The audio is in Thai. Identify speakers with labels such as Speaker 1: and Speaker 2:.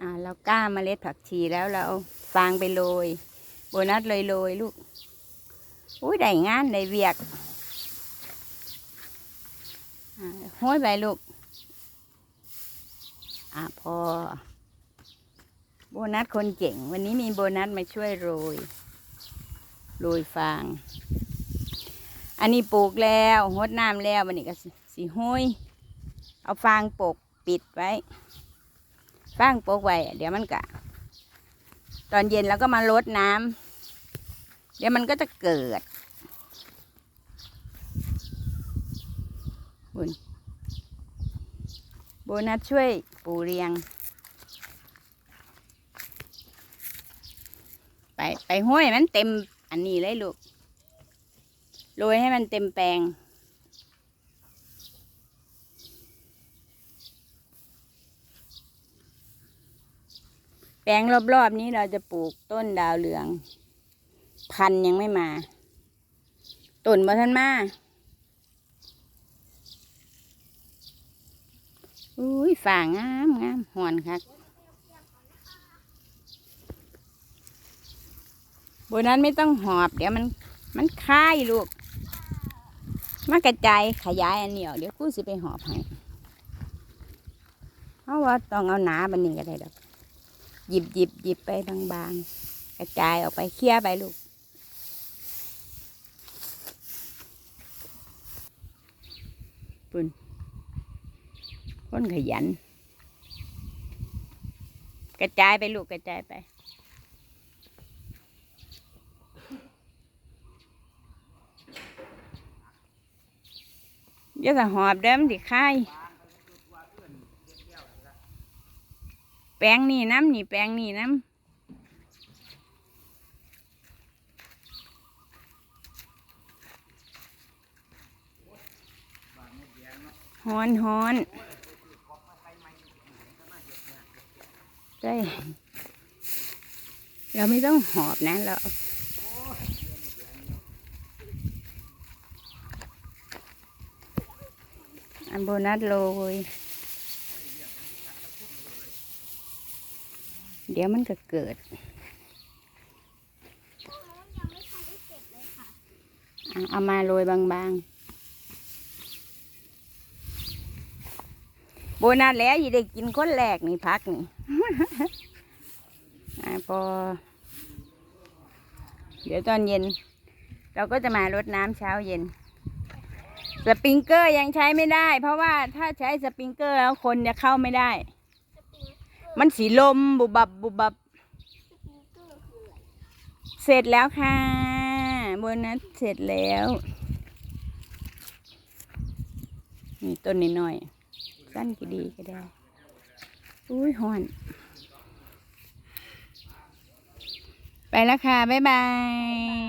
Speaker 1: อ่าเราก้าเมล็ดผักชีแล้วเราเอาฟางไปโรยโบนัสเลยโรยลูกอุ้ยได้งานได้เวียกห้อยไปลูกอ่าพอ โบนัสคนเก่ง วันนี้มีโบนัสมาช่วยโรย โรยฟาง อันนี้ปลูกแล้วหดน้ำแล้ววันนี้ก็สิสิห้อยเอาฟางปกปิดไว้ ฟางโปกไว้ เดี๋ยวมันกะ ตอนเย็นเราก็มาลดน้ำ เดี๋ยวมันก็จะเกิดบุญโบนัสช่วยปูเรียง ไปไปห้อยมันเต็มอันนี้เลยลูก โรยให้มันเต็มแปลง แปลงรอบๆนี้เราจะปลูกต้นดาวเรือง พันยังไม่มาต้นมาทันมาอุ้ยฝ่างามงามหอนคักบนนั้นไม่ต้องหอบ เดี๋ยวมัน มันคายลูก มากระจายขยายอันเหนียวเดี๋ยวกูสิไปหอบให้เพราะว่าต้องเอาหนาบันนี้ก็ได้ดอก หยิบหยิบหยิบไปบางๆ กระจายออกไปเคลี่ยร์ไปลูก ปุ่นคนขยัน กระจายไปลูกกระจายไปเดี๋ยวจะหอบเด้อมนสิคาย แป ลงนี่น้ำนี่แปลงนี่น้ำฮอนฮอนใช่เราไม่ต้องหอบนะเราอันโบนัสโรย เดี๋ยวมันก็เกิด
Speaker 2: เอา
Speaker 1: มาโรยบางๆ โบนัสแล้วอย่ได้กินคนแรกนี่พักนี่พอ เดี๋ยวตอนเย็น เราก็จะมารดน้ำเช้าเย็น สปริงเกอร์ยังใช้ไม่ได้ เพราะว่าถ้าใช้สปริงเกอร์แล้วคนจะเข้าไม่ได้ มันสีลมบุบบับบุบบับ เสร็จแล้วค่ะโบนัสเสร็จแล้วนี่ต้นนิดหน่อยๆสั้นก็ดีก็ได้ อุ้ยหอน ไปแล้วค่ะ บ๊ายบาย